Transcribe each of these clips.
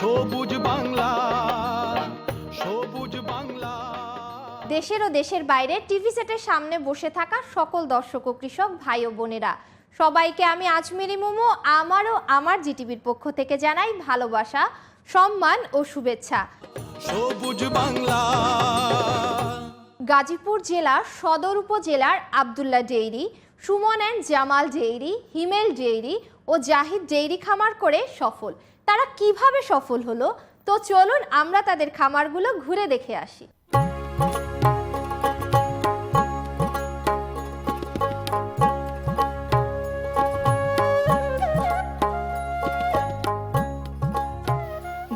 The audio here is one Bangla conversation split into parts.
সবুজ বাংলা সবুজ বাংলা। দেশের ও দেশের বাইরে টিভি সেটের সামনে বসে থাকা সকল দর্শক ও কৃষক ভাই ও বোনেরা। সবাইকে আমি আজমেরি মোমো আমারও আমার জিটিভির পক্ষ থেকে জানাই ভালোবাসা সম্মান ও শুভেচ্ছা। সবুজ বাংলা। গাজীপুর জেলার সদর উপজেলার Abdullah dairy Suman and Jamal dairy Himel dairy O Zahid dairy খামার করে সফল। তারা কীভাবে সফল হলো? তো চলুন আমরা তাদের খামারগুলো ঘুরে দেখে আসি।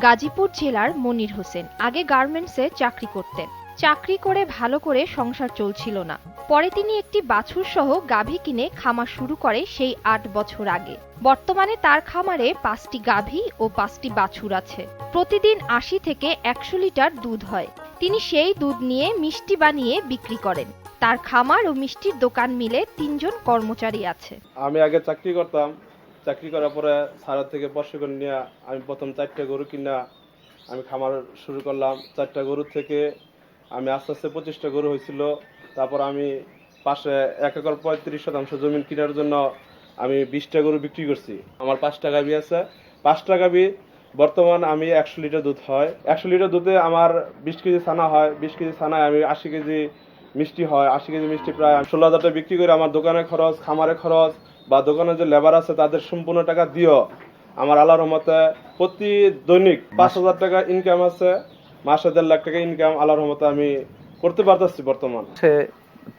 গাজীপুর জেলার মনির হোসেন আগে গার্মেন্টসে চাকরি করতেন। চাকরি করে ভালো করে সংসার চলছিল না। পরে তিনি একটি বাছুর সহ গাভী কিনে খামার শুরু করে সেই আট বছর আগে। বর্তমানে তার খামারে পাঁচটি গাভী ও পাঁচটি বাছুর আছে। প্রতিদিন আশি থেকে একশো লিটার দুধ হয়। তিনি সেই দুধ নিয়ে মিষ্টি বানিয়ে বিক্রি করেন। তার খামার ও মিষ্টির দোকান মিলে তিনজন কর্মচারী আছে। আমি আগে চাকরি করতাম। চাকরি করার পরে সারা থেকে প্রশিক্ষণ নিয়ে আমি প্রথম চারটা গরু কিনা আমি খামার শুরু করলাম। চারটা গরু থেকে আমি আস্তে আস্তে পঁচিশটা গরু হয়েছিল। তারপর আমি পাশে এক একর পঁয়ত্রিশ শতাংশ জমি কেনার জন্য আমি বিশটা গরু বিক্রি করছি। আমার পাঁচটা গাভি আছে। পাঁচটা গাভি বর্তমান আমি একশো লিটার দুধ হয়। একশো লিটার দুধে আমার বিশ কেজি ছানা হয়। বিশ কেজি ছানায় আমি আশি কেজি মিষ্টি হয়। আশি কেজি মিষ্টি প্রায় ষোলো হাজার টাকা বিক্রি করে আমার দোকানের খরচ খামারের খরচ বা দোকানে যে লেবার আছে তাদের সম্পূর্ণ টাকা দিও আমার আল্লাহর রহমতে প্রতি দৈনিক পাঁচ হাজার টাকা ইনকাম আছে। মাসে দেড় লাখ টাকা ইনকাম আল্লাহর রহমতে আমি করতে পারতেছি বর্তমান। সে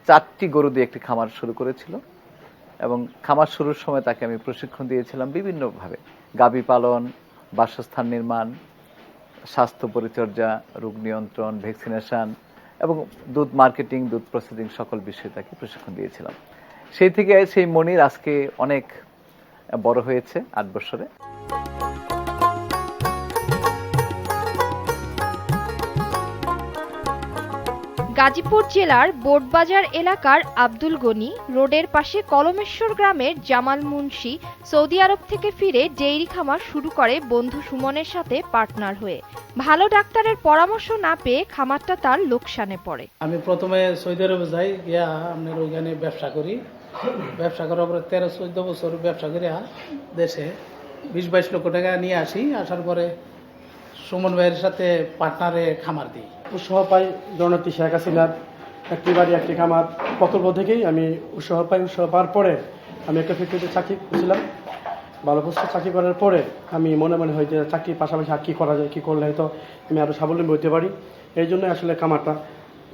চারটি গরু দিয়ে একটি খামার শুরু করেছিল এবং খামার শুরুর সময় তাকে আমি প্রশিক্ষণ দিয়েছিলাম বিভিন্নভাবে। গাবি পালন, বাসস্থান নির্মাণ, স্বাস্থ্য পরিচর্যা, রোগ নিয়ন্ত্রণ, ভ্যাকসিনেশন এবং দুধ মার্কেটিং, দুধ প্রসেসিং সকল বিষয়ে তাকে প্রশিক্ষণ দিয়েছিলাম। সেই থেকে সেই মনির আজকে অনেক বড় হয়েছে আট বছরে। গাজীপুর জেলার বোটবাজার এলাকার আব্দুল গনি রোডের পাশে কলমেশ্বর গ্রামের জামাল মুন্সি সৌদি আরব থেকে ফিরে ডেইরি খামার শুরু করে বন্ধু সুমনের সাথে পার্টনার হয়ে। ভালো ডাক্তারের পরামর্শ না পেয়ে খামারটা তার লোকসানে পড়ে। আমি প্রথমে সৌদি আরবে যাই, গিয়া আপনার ওইখানে ব্যবসা করি। ব্যবসা করার পরে তেরো, চোদ্দ বছর ব্যবসা করিয়া দেশে বিশ বাইশ লক্ষ টাকা নিয়ে আসি। আসার পরে সুমন ভাইয়ের সাথে পার্টনারে খামার দিই। উৎসাহ পাই জননেত্রী শেখ হাসিনার একটি বাড়ি একটি খামার। প্রকল্প থেকেই আমি উৎসাহ পাই, উৎসাহ পাওয়ার পরে আমি একটা ফ্যাক্টরিতে চাকরি করছিলাম। ভালো পোস্টে চাকরি করার পরে আমি মনে মনে হয় যে চাকরির পাশাপাশি আর কী করা যায়, কী করলে হয়তো আমি আরও স্বাবলম্বী হতে পারি। এই জন্য আসলে খামারটা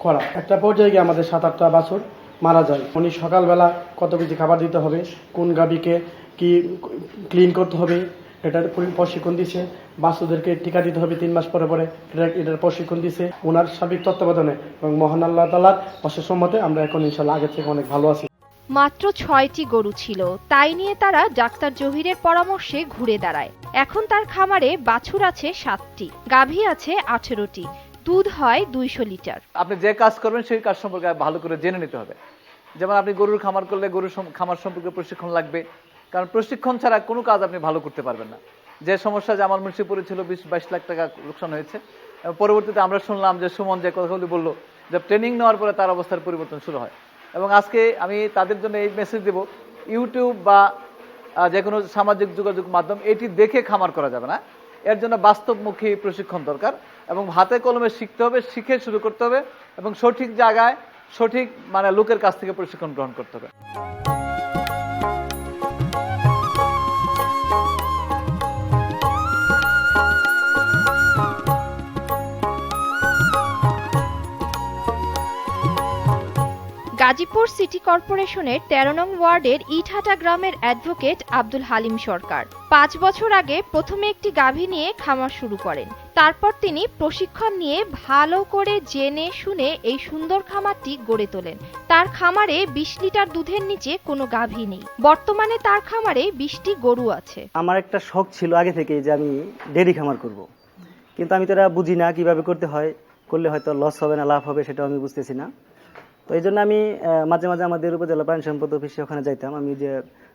করা। একটা পর্যায়ে গিয়ে আমাদের সাত, আটটা বাছুর মারা যায়। উনি সকালবেলা কত কেজি খাবার দিতে হবে, কোন গাবিকে কি ক্লিন করতে হবে এটার প্রশিক্ষণ দিছে। বাচ্চাদেরকে টিকা দিতে হবে তিন মাস পরে পরে। এটা এটার প্রশিক্ষণ দিছে। ওনার সার্বিক তত্ত্বাবধানে এবং মহান আল্লাহ তালার অশেষ সম্মতে আমরা এখন ইনশাল্লাহ আগের থেকে অনেক ভালো আছি। মাত্র ছয়টি গরু ছিল। তাই নিয়ে তারা ডাক্তার জহিরের পরামর্শে ঘুরে দাঁড়ায়। এখন তার খামারে বাছুর আছে সাতটি গাভী আছে আঠেরোটি দুধ হয় দুইশো লিটার। আপনি যে কাজ করবেন সেই কাজ সম্পর্কে ভালো করে জেনে নিতে হবে। যেমন আপনি গরুর খামার করলে গরুর খামার সম্পর্কে প্রশিক্ষণ লাগবে। কারণ প্রশিক্ষণ ছাড়া কোনো কাজ আপনি ভালো করতে পারবেন না। যে সমস্যা যে আমার মুন্সি পড়েছিল বিশ, বাইশ লাখ টাকা লোকসান হয়েছে পরবর্তীতে আমরা শুনলাম যে সুমন যে কথাগুলি বলল যে ট্রেনিং নেওয়ার পরে তার অবস্থার পরিবর্তন শুরু হয়। এবং আজকে আমি তাদের জন্য এই মেসেজ দেব ইউটিউব বা যে কোনো সামাজিক যোগাযোগ মাধ্যম, এটি দেখে খামার করা যাবে না। এর জন্য বাস্তবমুখী প্রশিক্ষণ দরকার এবং হাতে কলমে শিখতে হবে, শিখে শুরু করতে হবে এবং সঠিক জায়গায় সঠিক মানে লোকের কাছ থেকে প্রশিক্ষণ গ্রহণ করতে হবে। গাজীপুর সিটি কর্পোরেশনের তেরো নং ওয়ার্ডের ইটহাটা গ্রামের অ্যাডভোকেট আব্দুল হালিম সরকার। পাঁচ বছর আগে প্রথমে একটি গাভী নিয়ে খামার শুরু করেন। তারপর তিনি প্রশিক্ষণ নিয়ে ভালো করে জেনে শুনে এই সুন্দর খামারটি গড়ে তোলেন। তার খামারে বিশ লিটার দুধের নিচে কোনো গাভী নেই। বর্তমানে তার খামারে বিশটি গরু আছে। আমার একটা শখ ছিল আগে থেকে যে আমি ডেরি খামার করব। কিন্তু আমি তো বুঝি না কীভাবে করতে হয়। করলে হয়তো লস হবে না, লাভ হবে, সেটাও আমি বুঝতেছি না। তো এই জন্য আমি মাঝে মাঝে আমাদের উপজেলা প্রাণী সম্পদ অফিসে ওখানে যাইতাম। আমি যে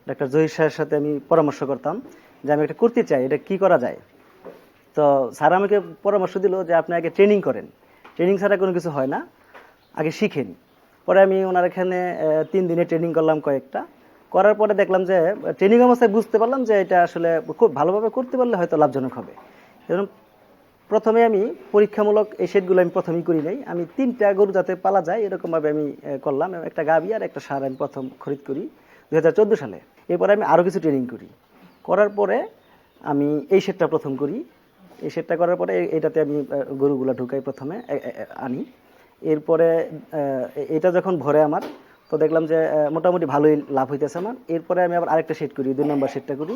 ডাক্তার জহির সাহের সাথে আমি পরামর্শ করতাম যে আমি এটা করতে চাই, এটা কি করা যায়? তো স্যার আমাকে পরামর্শ দিল যে আপনি আগে ট্রেনিং করেন। ট্রেনিং ছাড়া কোনো কিছু হয় না, আগে শিখেন। পরে আমি ওনার এখানে তিন দিনে ট্রেনিং করলাম কয়েকটা। করার পরে দেখলাম যে ট্রেনিং অবস্থায় বুঝতে পারলাম যে এটা আসলে খুব ভালোভাবে করতে পারলে হয়তো লাভজনক হবে। যেমন প্রথমে আমি পরীক্ষামূলক এই শেডগুলো আমি প্রথমেই করি নাই। আমি তিনটা গরু যাতে পালা যায়, এরকমভাবে আমি করলাম। একটা গাভি আর একটা সার আমি প্রথম খরিদ করি দুহাজার চোদ্দ সালে। এরপরে আমি আরও কিছু ট্রেনিং করি। করার পরে আমি এই শেডটা প্রথম করি। এই শেডটা করার পরে এটাতে আমি গরুগুলো ঢুকাই প্রথমে আনি। এরপরে এটা যখন ভরে আমার তো দেখলাম যে মোটামুটি ভালোই লাভ হইতেছে আমার। এরপরে আমি আবার আরেকটা শেড করি দুই নম্বর শেডটা করি।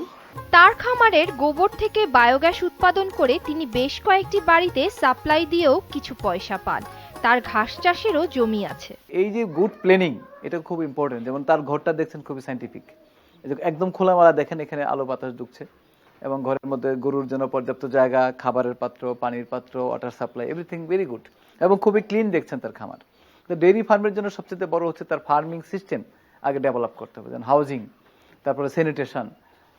তার খামারের গোবর থেকে বায়োগ্যাস উৎপাদন করে তিনি বেশ কয়েকটি বাড়িতে সাপ্লাই দিয়েও কিছু পয়সা পান। তার ঘাস চাষেরও জমি আছে। এই যে গুড প্ল্যানিং এটা খুব ইম্পর্টেন্ট যেমন তার ঘরটা দেখছেন খুবই সাইন্টিফিক একদম খোলামেলা দেখেন এখানে আলো বাতাস ঢুকছে। এবং ঘরের মধ্যে গরুর জন্য পর্যাপ্ত জায়গা খাবারের পাত্র পানির পাত্র water supply everything very good এবং খুবই ক্লিন দেখছেন তার খামার। তো ডেইরি ফার্মের জন্য সবচেয়ে বড় হচ্ছে তার ফার্মিং সিস্টেম আগে ডেভেলপ করতে হবে। যেমন হাউজিং তারপরে স্যানিটেশন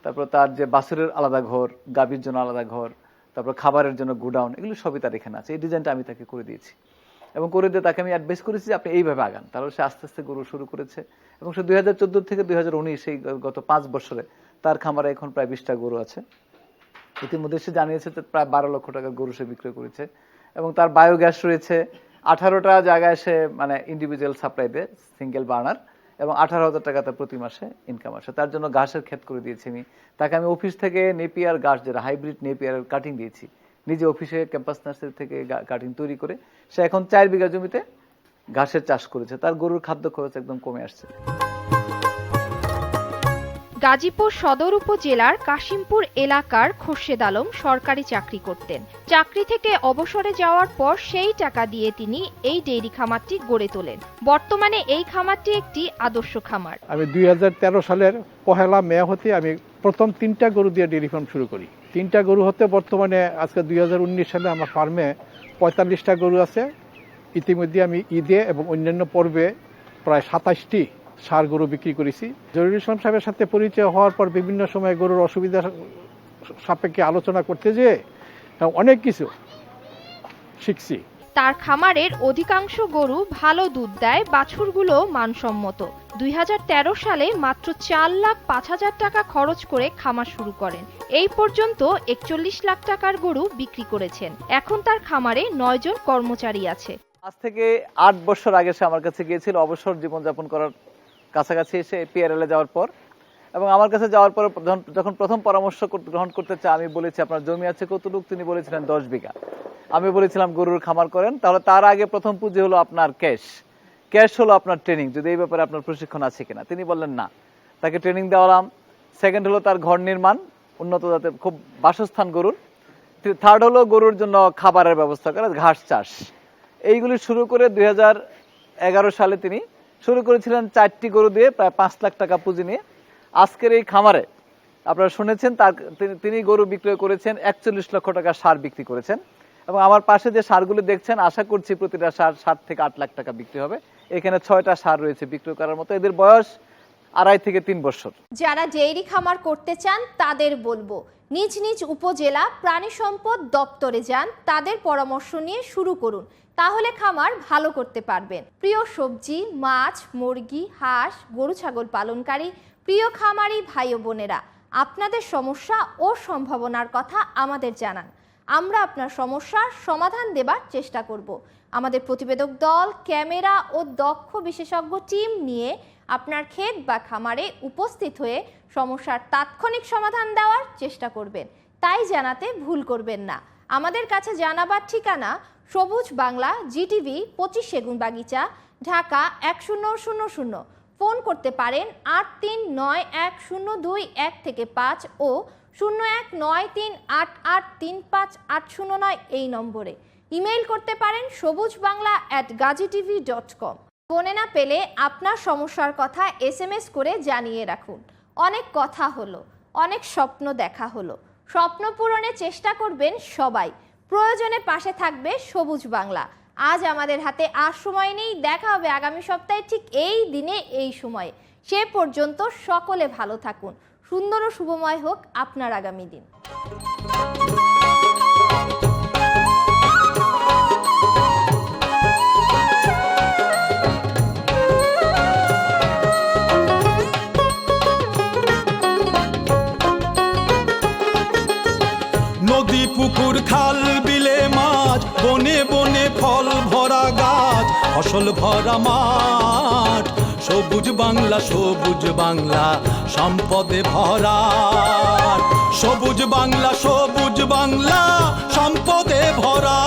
তারপর তার যে বাছুরের আলাদা ঘর, গাভীর জন্য আলাদা ঘর, তারপর খাবারের জন্য গোডাউন এগুলো সবই তার এখানে আছে। এই ডিজাইনটা আমি তাকে করে দিয়েছি। এবং করে দিয়ে তাকে আমি অ্যাডভাইস করেছি যে আপনি এইভাবে আগান। তাহলে সে আস্তে আস্তে গরু শুরু করেছে। এবং সে দুই হাজার চোদ্দ থেকে দুই হাজার উনিশ এই গত পাঁচ বছরে তার খামারে এখন প্রায় বিশটা গরু আছে। ইতিমধ্যে সে জানিয়েছে যে প্রায় বারো লক্ষ টাকার গরু সে বিক্রয় করেছে। এবং তার বায়োগ্যাস রয়েছে। আঠারোটা জায়গায় সে মানে ইন্ডিভিজুয়াল সাপ্লাই দেয় সিঙ্গেল বার্নার এবং আঠারো হাজার টাকা তার প্রতি মাসে ইনকাম আসে। তার জন্য ঘাসের ক্ষেত করে দিয়েছি আমি। তাকে আমি অফিস থেকে নেপিয়ার ঘাস, যেটা হাইব্রিড নেপিয়ারের কাটিং দিয়েছি, নিজে অফিসে ক্যাম্পাস নার্সারি থেকে কাটিং তৈরি করে সে এখন চার বিঘা জমিতে ঘাসের চাষ করেছে। তার গরুর খাদ্য খরচ একদম কমে আসছে। গাজীপুর সদর উপজেলার কাশিমপুর এলাকার খোরশেদ আলম সরকারি চাকরি করতেন। চাকরি থেকে অবসরে যাওয়ার পর সেই টাকা দিয়ে তিনি এই ডেইরি খামারটি গড়ে তোলেন। বর্তমানে এই খামারটি একটি আদর্শ খামার। আমি দু হাজার তেরো সালের পহেলা মে হতে আমি প্রথম তিনটা গরু দিয়ে ডেইরি ফার্ম শুরু করি। তিনটা গরু হতে বর্তমানে আজকে দুই হাজার উনিশ সালে আমার ফার্মে পঁয়তাল্লিশটা গরু আছে। ইতিমধ্যে আমি ঈদে এবং অন্যান্য পর্বে প্রায় সাতাশটি সার গরু বিক্রি করেছি। জরুরি ইসলাম সাহেবের সাথে পরিচয় হওয়ার পর বিভিন্ন সময় গরুর অসুবিধা সাপেক্ষে আলোচনা করতে যেয়ে অনেক কিছু শিখছি। তার খামারের অধিকাংশ গরু ভালো দুধ দেয় বাছুরগুলো মানসম্মত। দুই হাজার তেরো সালে মাত্র চার লাখ পাঁচ হাজার টাকা খরচ করে খামার শুরু করেন। এই পর্যন্ত একচল্লিশ লাখ টাকার গরু বিক্রি করেছেন। এখন তার খামারে নয়জন কর্মচারী আছে। আজ থেকে আট বছর আগে সে আমার কাছে গিয়েছিল অবসর জীবনযাপন করার কাছাকাছি এসে পিআরএল যাওয়ার পর। এবং আমার কাছে যাওয়ার পর যখন- যখন প্রথম পরামর্শ গ্রহণ করতে চাই আমি বলেছি, আপনার জমি আছে কতটুকু? তিনি বলেছিলেন, দশ বিঘা। আমি বলেছিলাম, গরুর খামার করেন। তাহলে তার আগে প্রথম পুঁজি হলো আপনার ক্যাশ। ক্যাশ হলো আপনার ট্রেনিং, যদি এই ব্যাপারে আপনার প্রশিক্ষণ আছে কিনা। তিনি বললেন, না। তাকে ট্রেনিং দেওয়ালাম। সেকেন্ড হলো তার ঘর নির্মাণ, উন্নত যাতে খুব বাসস্থান গরুর। থার্ড হলো গরুর জন্য খাবারের ব্যবস্থা করা, ঘাস চাষ। এইগুলি শুরু করে দুই হাজার এগারো সালে তিনি শুরু করেছিলেন চারটি গরু দিয়ে, প্রায় পাঁচ লাখ টাকা পুঁজি নিয়ে। আজকের এই খামারে আপনারা শুনেছেন, তার তিনি- গরু বিক্রয় করেছেন, একচল্লিশ লক্ষ টাকা সার বিক্রি করেছেন। এবং আমার পাশে যে সারগুলো দেখছেন, আশা করছি প্রতিটা সার সাত থেকে আট লাখ টাকা বিক্রি হবে। এখানে ছয়টা সার রয়েছে বিক্রয় করার মতো। এদের বয়স আড়াই থেকে তিন বছর। যারা ডেইরি খামার করতে চান, তাদের বলব, নিজ নিজ উপজেলা প্রাণী সম্পদ দপ্তরে যান, তাদের পরামর্শ নিয়ে শুরু করুন। তাহলে খামার ভালো করতে পারবেন। প্রিয় সবজি, মাছ, মুরগি, হাঁস, গরু, ছাগল পালনকারী, প্রিয় খামারি ভাই বোনেরা, আপনাদের সমস্যা ও সম্ভাবনার কথা আমাদের জানান। আমরা আপনার সমস্যার সমাধান দেবার চেষ্টা করব। আমাদের প্রতিবেদক দল, ক্যামেরা ও দক্ষ বিশেষজ্ঞ টিম নিয়ে আপনার ক্ষেত বা খামারে উপস্থিত হয়ে সমস্যার তাৎক্ষণিক সমাধান দেওয়ার চেষ্টা করবেন। তাই জানাতে ভুল করবেন না। আমাদের কাছে জানাবার ঠিকানা সবুজ বাংলা জিটিভি পঁচিশ সেগুন বাগিচা, ঢাকা এক শূন্য শূন্য শূন্য। ফোন করতে পারেন আট তিন নয় এক শূন্য দুই এক থেকে পাঁচ ও শূন্য এক নয় তিন আট আট তিন পাঁচ আট শূন্য নয় এই নম্বরে। ইমেইল করতে পারেন Sabuj Bangla at Gazi TV dot com. ফোনে না পেলে আপনার সমস্যার কথা এস এম এস করে জানিয়ে রাখুন। অনেক কথা হলো, অনেক স্বপ্ন দেখা হলো। স্বপ্ন পূরণের চেষ্টা করবেন সবাই। প্রয়োজনে পাশে থাকবে সবুজ বাংলা। আজ আমাদের হাতে আর সময় নেই, দেখা হবে আগামী সপ্তাহে ঠিক এই দিনে, এই সময়ে। সে পর্যন্ত সকলে ভালো থাকুন। সুন্দর ও শুভময় হোক আপনার আগামী দিন। ফসল ভরা মাঠ, সবুজ বাংলা সবুজ বাংলা, সম্পদে ভরা সবুজ বাংলা সবুজ বাংলা, সম্পদে ভরা